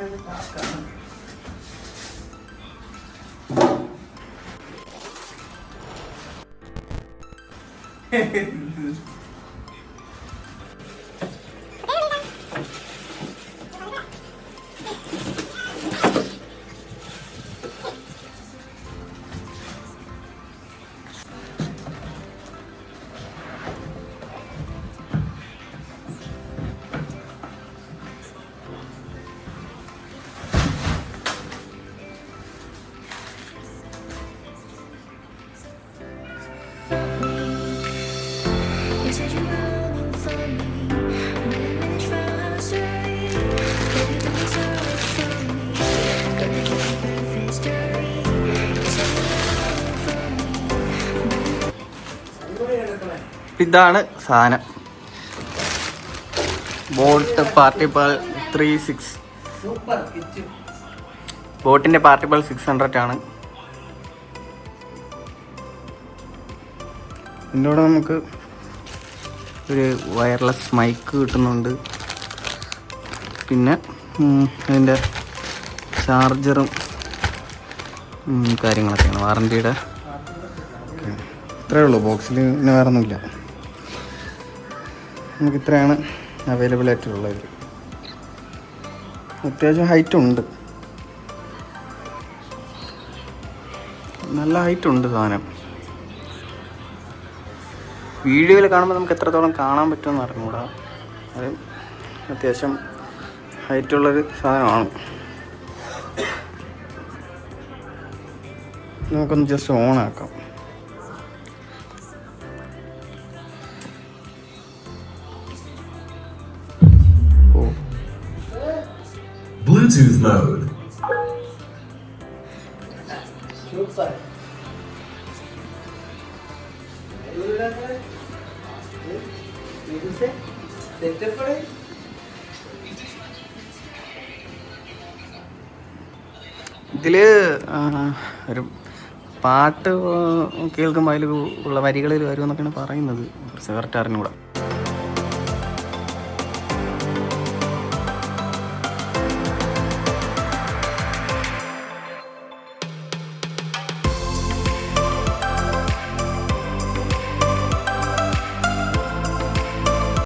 Evet bakalım. ഇതാണ് സാധനം. BoAt PartyPal three six. Super party ബോട്ടിന്റെ പാർട്ടിപ്പൾ സിക്സ് ഹൺഡ്രഡ് ആണ്. ഇതിന്റെ നമുക്ക് ഒരു വയർലെസ് മൈക്ക് കിട്ടുന്നുണ്ട്. പിന്നെ അതിന്റെ ചാർജറും കാര്യങ്ങളൊക്കെയാണ്. വാറന്റിയുടെ ഇത്രയേ ഉള്ളൂ. ബോക്സിൽ പിന്നെ വേറെ ഒന്നുമില്ല നമുക്ക് ഇത്രയാണ് അവൈലബിൾ ആയിട്ടുള്ളത് അത്യാവശ്യം ഹൈറ്റ് ഉണ്ട്. നല്ല ഹൈറ്റ് ഉണ്ട് സാധനം. വീഡിയോയിൽ കാണുമ്പോൾ നമുക്ക് എത്രത്തോളം കാണാൻ പറ്റുമെന്ന് അറിഞ്ഞുകൂടാ. അത് അത്യാവശ്യം ഹൈറ്റുള്ളൊരു സാധനമാണ്. നമുക്കൊന്ന് ജസ്റ്റ് ഓണാക്കാം Bluetooth mode. സൂപ്പർ ഇതിൽ ഒരു പാട്ട് കേൾക്കുമ്പോൾ അതിൽ ഉള്ള വരികളിൽ വരുമെന്നൊക്കെയാണ് പറയുന്നത്. കറക്റ്റ് അറിഞ്ഞുകൂടാ